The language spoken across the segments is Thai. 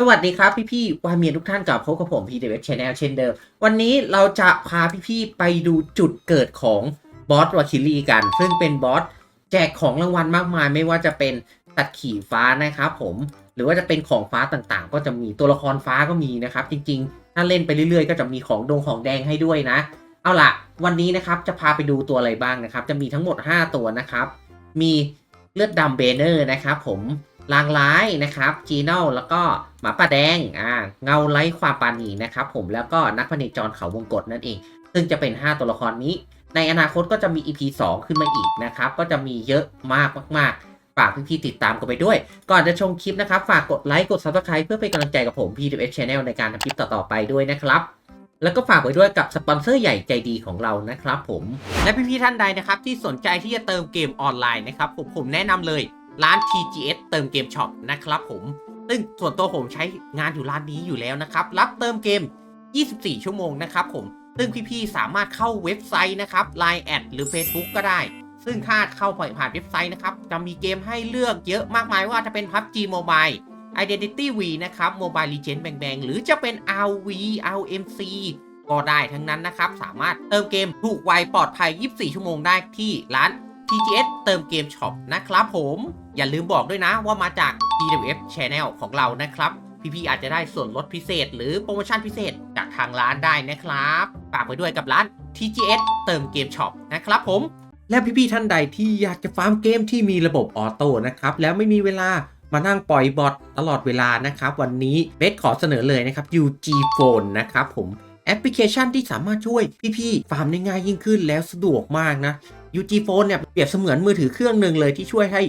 สวัสดีครับพี่ๆวาเมียนทุกท่านกลับพบกับผมพีเดเว c ช n แนลเช่นเดิม วันนี้เราจะพาพี่ๆไปดูจุดเกิดของบอสวาคิลีกัน ซึ่งเป็นบอสแจกของรางวัลมากมาย ไม่ว่าจะเป็นตัดขี่ฟ้านะครับผม หรือว่าจะเป็นของฟ้าต่างๆ ก็จะมีตัวละครฟ้าก็มีนะครับ จริงๆ ถ้าเล่นไปเรื่อยๆ ก็จะมีของดงของแดงให้ด้วยนะ เอาล่ะ วันนี้นะครับจะพาไปดูตัวอะไรบ้างนะครับ จะมีทั้งหมด 5 ตัวนะครับ มีเลือดดำเบเนอร์นะครับผม ลางร้ายนะครับจีโน่แล้วก็หมาป่าแดงอ่าเงาไร้ความปรานีนะครับผมแล้วก็นักพเนจรเขาวงกฏนั่นเอง ซึ่งจะเป็น 5 ตัวละครนี้ ในอนาคตก็จะมี EP 2 ขึ้นมาอีกนะครับ ก็จะมีเยอะมากมากๆฝากพี่ๆติดตามกันไปด้วย ก่อนจะชมคลิปนะครับ ฝากกดไลค์กด Subscribe เพื่อเป็นกำลังใจกับผม PWS Channel ในการทำคลิปต่อๆไปด้วยนะครับแล้วก็ฝากไว้ด้วยกับสปอนเซอร์ใหญ่ใจดีของเรานะครับผม และพี่ๆท่านใดนะครับที่สนใจที่จะเติมเกมออนไลน์นะครับผมผมแนะนำเลย ร้าน TGS เติมเกมช็อปนะครับผม ซึ่งส่วนตัวผมใช้งานอยู่ร้านนี้อยู่แล้วนะครับ รับเติมเกม 24 ชั่วโมงนะครับผม ซึ่งพี่ๆ สามารถเข้าเว็บไซต์นะครับ Line แอดหรือ Facebook ก็ได้ ซึ่งถ้าเข้าผ่านเว็บไซต์นะครับ จะมีเกมให้เลือกเยอะมากมายว่าจะเป็น PUBG Mobile Identity V นะครับ Mobile Legends Bang Bang หรือจะเป็น RV RMC ก็ได้ทั้งนั้นนะครับ สามารถเติมเกมถูกไวปลอดภัย 24 ชั่วโมงได้ที่ร้าน TGS เติมเกมช็อปนะครับผมอย่าลืมบอกด้วยนะว่ามาจาก PWF Channel ของเรานะครับ พี่ๆอาจจะได้ส่วนลดพิเศษ หรือโปรโมชั่นพิเศษจากทางร้านได้นะครับฝากไปด้วยกับร้าน TGS เติมเกมช็อปนะครับผมและพี่ๆท่านใดที่อยากจะฟาร์มเกมที่มีระบบออโต้นะครับแล้วไม่มีเวลามานั่งปล่อยบอทตลอดเวลานะครับ วันนี้เบสขอเสนอเลยนะครับ UG Phone นะครับผมแอปพลิเคชันที่สามารถช่วยพี่ๆฟาร์มได้ง่ายยิ่งขึ้นแล้วสะดวกมากนะ UG Phone เนี่ยเปรียบเสมือนมือถือเครื่องหนึ่งเลยที่ช่วยให้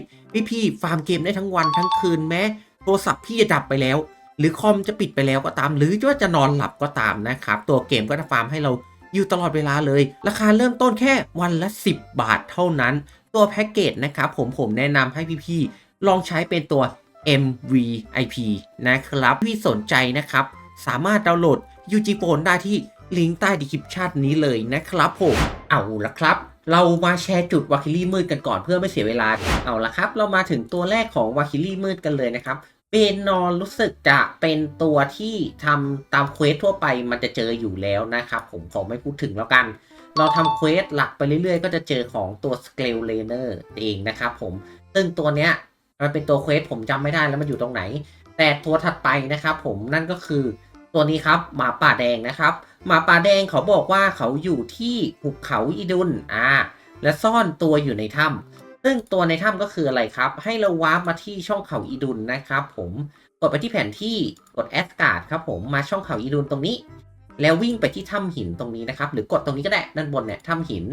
พี่ๆฟาร์มเกมได้ทั้งวันทั้งคืนแม้โทรศัพท์พี่จะดับไปแล้ว หรือคอมจะปิดไปแล้วก็ตาม หรือว่าจะนอนหลับก็ตามนะครับ ตัวเกมก็จะฟาร์มให้เราอยู่ตลอดเวลาเลย ราคาเริ่มต้นแค่วันละ 10 บาทเท่านั้น ตัวแพ็กเกจนะครับผมผมแนะนำให้พี่ๆลองใช้เป็นตัว MVIP นะครับ พี่สนใจนะครับ สามารถดาวน์โหลด UG Phone ได้ที่ลิงก์ใต้ดีคริปชันนี้เลยนะครับผม เอาละครับ เรามาแชร์จุดวาคิลี่มืดกันก่อนเพื่อไม่เสียเวลา เอาละครับ เรามาถึงตัวแรกของวาคิลี่มืดกันเลยนะครับ เบนนอนรู้สึกจะเป็นตัวที่ทำตามเควสทั่วไปมันจะเจออยู่แล้วนะครับ ผมขอไม่พูดถึงแล้วกัน เราทำเควสหลักไปเรื่อยๆ ก็จะเจอของตัวสเกลเลเนอร์เองนะครับผม ซึ่งตัวเนี้ยมันเป็นตัวเควสผมจำไม่ได้แล้วมันอยู่ตรงไหน แต่ตัวถัดไปนะครับผมนั่นก็คือ ตัวนี้ครับหมาป่าแดงนะครับ หมาป่าแดงเขาบอกว่าเขาอยู่ที่หุบเขาอีดุนอ่าและซ่อนตัวอยู่ในถ้ำซึ่งตัวในถ้ำก็คืออะไรครับ ให้เราวาร์ปมาที่ช่องเขาอีดุนนะครับ ผมกดไปที่แผนที่กดแอสการ์ดครับผมมาช่องเขาอีดุนตรงนี้ แล้ววิ่งไปที่ถ้ำหินตรงนี้นะครับ หรือกดตรงนี้ก็ได้ด้านบนเนี่ยถ้ำหิน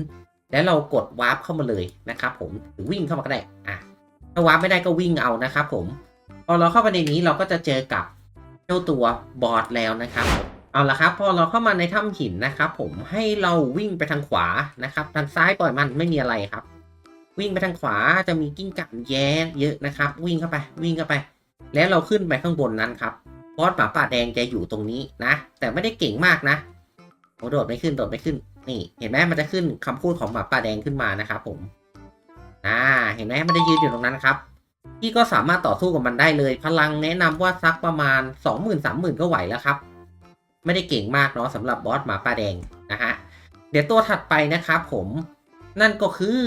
แล้วเรากดวาร์ปเข้ามาเลยนะครับ ผมหรือวิ่งเข้ามาก็ได้อะถ้าวาร์ปไม่ได้ก็วิ่งเอานะครับ ผมพอเราเข้าไปในนี้เราก็จะเจอกับ เจ้าตัวบอสแล้วนะครับเอาละครับพอเราเข้ามาในถ้ำหินนะครับผมให้เราวิ่งไปทางขวานะครับทางซ้ายปล่อยมันไม่มีอะไรครับ วิ่งไปทางขวาจะมีกิ้งก่าแย้เยอะนะครับ วิ่งเข้าไปวิ่งเข้าไป แล้วเราขึ้นไปข้างบนนั้นครับบอสหมาป่าแดงจะอยู่ตรงนี้นะ แต่ไม่ได้เก่งมากนะโอ้โดดไม่ขึ้นโดดไม่ขึ้น นี่ เห็นไหมมันจะขึ้นคำพูดของหมาป่าแดงขึ้นมานะครับผม อ่า เห็นไหมมันจะยืนอยู่ตรงนั้นครับ พี่ก็สามารถต่อสู้กับมันได้เลย พลังแนะนำว่าสักประมาณ 20,000 30,000 ก็ไหวแล้วครับ ไม่ได้เก่งมากเนาะสำหรับบอสหมาป่าแดงนะฮะเดี๋ยวตัวถัดไปนะครับผมนั่นก็คือ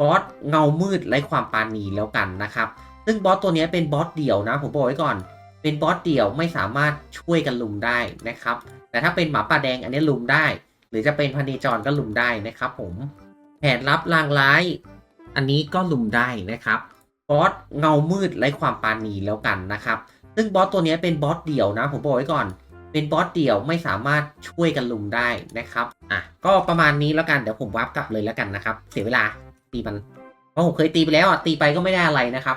บอสเงามืดไร้ความปาณีแล้วกันนะครับ ซึ่งบอสตัวนี้เป็นบอสเดี่ยวนะผมบอกไว้ก่อน เป็นบอสเดี่ยวไม่สามารถช่วยกันลุมได้นะครับ แต่ถ้าเป็นหมาป่าแดงอันนี้ลุมได้ หรือจะเป็นพเนจรก็ลุมได้นะครับ ผมแผนลับลางร้าย อันนี้ก็ลุมได้นะครับ บอสเงามืดไร้ความปราณีแล้วกันนะครับ ซึ่งบอสตัวนี้เป็นบอสเดี่ยวนะ ผมบอกไว้ก่อน เป็นบอสเดี่ยวไม่สามารถช่วยกันลุมได้นะครับ อะ ก็ประมาณนี้แล้วกันเดี๋ยวผมวาร์ปกลับเลยแล้วกันนะครับ เสียเวลาตีมัน เพราะผมเคยตีไปแล้วอะตีไปก็ไม่ได้อะไรนะครับ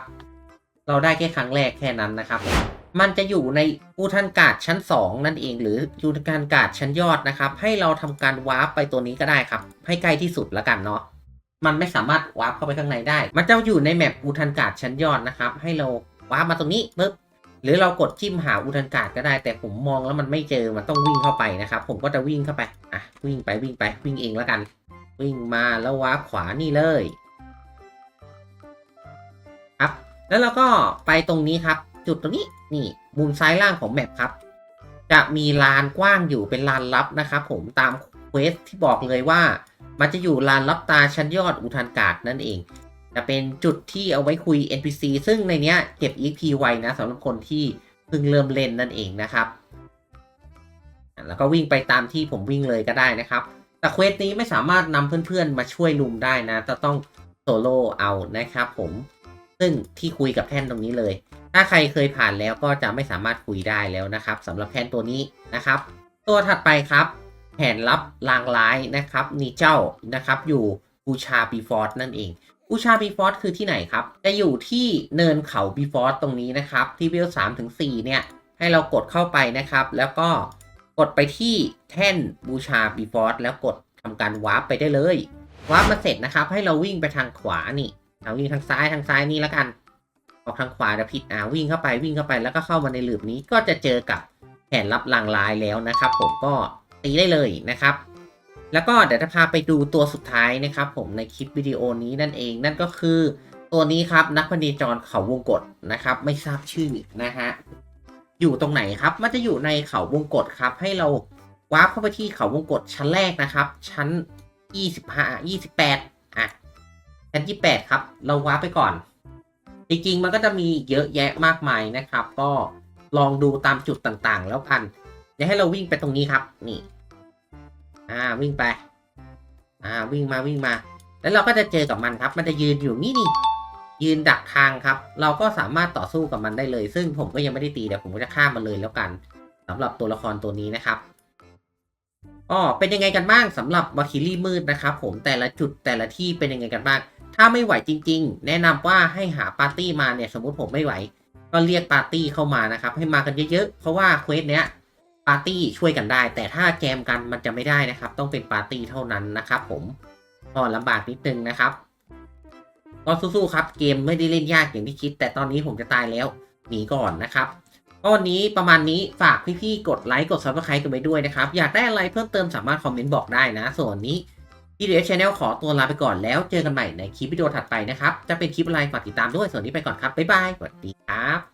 เราได้แค่ครั้งแรกแค่นั้นนะครับ มันจะอยู่ในอูทันกาดชั้น 2 นั่นเองหรืออูทันกาดชั้นยอดนะครับ ให้เราทำการวาร์ปไปตัวนี้ก็ได้ครับ ให้ใกล้ที่สุดแล้วกันเนาะ มันไม่สามารถวาร์ปเข้าไปข้างในได้ มันจะอยู่ในแมปอูทันการ์ดชั้นยอดนะครับ ให้เราวาร์ปมาตรงนี้ปึ๊บหรือเรากดจิ้มหาอูทันการ์ดก็ได้ แต่ผมมองแล้วมันไม่เจอมันต้องวิ่งเข้าไปนะครับ ผมก็จะวิ่งเข้าไปอะวิ่งไปวิ่งไปวิ่งเองแล้วกัน วิ่งมาแล้ววาร์ปขวานี่เลยครับแล้วเราก็ไปตรงนี้ครับ จุดตรงนี้นี่มุมซ้ายล่างของแมปครับ จะมีลานกว้างอยู่เป็นลานลับนะครับ ผมตามเค เวสที่บอกเลยว่า มันจะอยู่ลานลับตาชั้นยอดอุทานกาศนั่นเอง จะเป็นจุดที่เอาไว้คุย NPC ซึ่งในเนี้ยเก็บ EP ไว้นะสำหรับคนที่เพิ่งเริ่มเล่นนั่นเองนะครับ แล้วก็วิ่งไปตามที่ผมวิ่งเลยก็ได้นะครับ แต่เควสนี้ไม่สามารถนำเพื่อนๆมาช่วยลุมได้นะจะต้องโซโล่เอานะครับผมซึ่งที่คุยกับแท่นตรงนี้เลย ถ้าใครเคยผ่านแล้วก็จะไม่สามารถคุยได้แล้วนะครับสำหรับแท่นตัวนี้นะครับ ตัวถัดไปครับ แผนลับลางร้ายนะครับนี่เจ้านะครับอยู่บูชาบีฟอร์นั่นเองบูชาบีฟอร์คือที่ไหนครับ จะอยู่ที่เนินเขาบีฟอร์ตรงนี้นะครับ ที่เวลสามถึงสี่เนี่ยให้เรากดเข้าไปนะครับ แล้วก็กดไปที่แท่นบูชาบีฟอร์แล้วกดทำการวาร์ปไปได้เลยวาร์ปมาเสร็จนะครับ ให้เราวิ่งไปทางขวานี่เอาวิ่งทางซ้ายทางซ้ายนี่แล้วกัน ออกทางขวาเดี๋ยวผิดอ่าวิ่งเข้าไปวิ่งเข้าไปแล้วก็เข้ามาในหลืบนี้ก็จะเจอกับแผนลับลางลายแล้วนะครับ ผมก็ ตีได้เลยนะครับ แล้วก็เดี๋ยวจะพาไปดูตัวสุดท้ายนะครับ ผมในคลิปวิดีโอนี้นั่นเอง นั่นก็คือตัวนี้ครับนักพเนจรเขาวงกฏนะครับ ไม่ทราบชื่อนะฮะอยู่ตรงไหนครับ มันจะอยู่ในเขาวงกฏครับ ให้เราวาร์ปเข้าไปที่เขาวงกฏชั้นแรกนะครับ ชั้น 25 28อะชั้น 28 ครับ เราวาร์ปไปก่อน จริงๆ มันก็จะมีเยอะแยะมากมายนะครับ ก็ลองดูตามจุดต่างๆ แล้วกัน เดี๋ยวให้เราวิ่งไปตรงนี้ครับ นี่ อ่าวิ่งไป อ่าวิ่งมาวิ่งมา แล้วเราก็จะเจอกับมันครับ มันจะยืนอยู่นี่นี่ ยืนดักทางครับ เราก็สามารถต่อสู้กับมันได้เลย ซึ่งผมก็ยังไม่ได้ตีเดี๋ยวผมก็จะข้ามันเลยแล้วกันสำหรับตัวละครตัวนี้นะครับอ๋อเป็นยังไงกันบ้างสำหรับวาคิลี่มืดนะครับผมแต่ละจุดแต่ละที่เป็นยังไงกันบ้าง ถ้าไม่ไหวจริง ๆ แนะนำว่าให้หาปาร์ตี้มาเนี่ยสมมุติผมไม่ไหว ก็เรียกปาร์ตี้เข้ามานะครับ ให้มากันเยอะๆเพราะว่าเควสเนี้ย ปาร์ตี้ช่วยกันได้ แต่ถ้าแจมกันมันจะไม่ได้นะครับ ต้องเป็นปาร์ตี้เท่านั้นนะครับผมก็ลำบากนิดนึงนะครับก็สู้ๆครับเกมไม่ได้เล่นยากอย่างที่คิด แต่ตอนนี้ผมจะตายแล้วหนีก่อนนะครับก็วันนี้ประมาณนี้ฝากพี่ๆกดไลค์กด subscribe กันไปด้วยนะครับ อยากได้อะไรเพิ่มเติมสามารถคอมเมนต์บอกได้นะ ส่วนนี้พี่เดชชแนลขอตัวลาไปก่อนแล้วเจอกันใหม่ในคลิปวิดีโอถัดไปนะครับ จะเป็นคลิปอะไรฝากติดตามด้วยส่วนนี้ไปก่อนครับบ๊ายบายสวัสดีครับ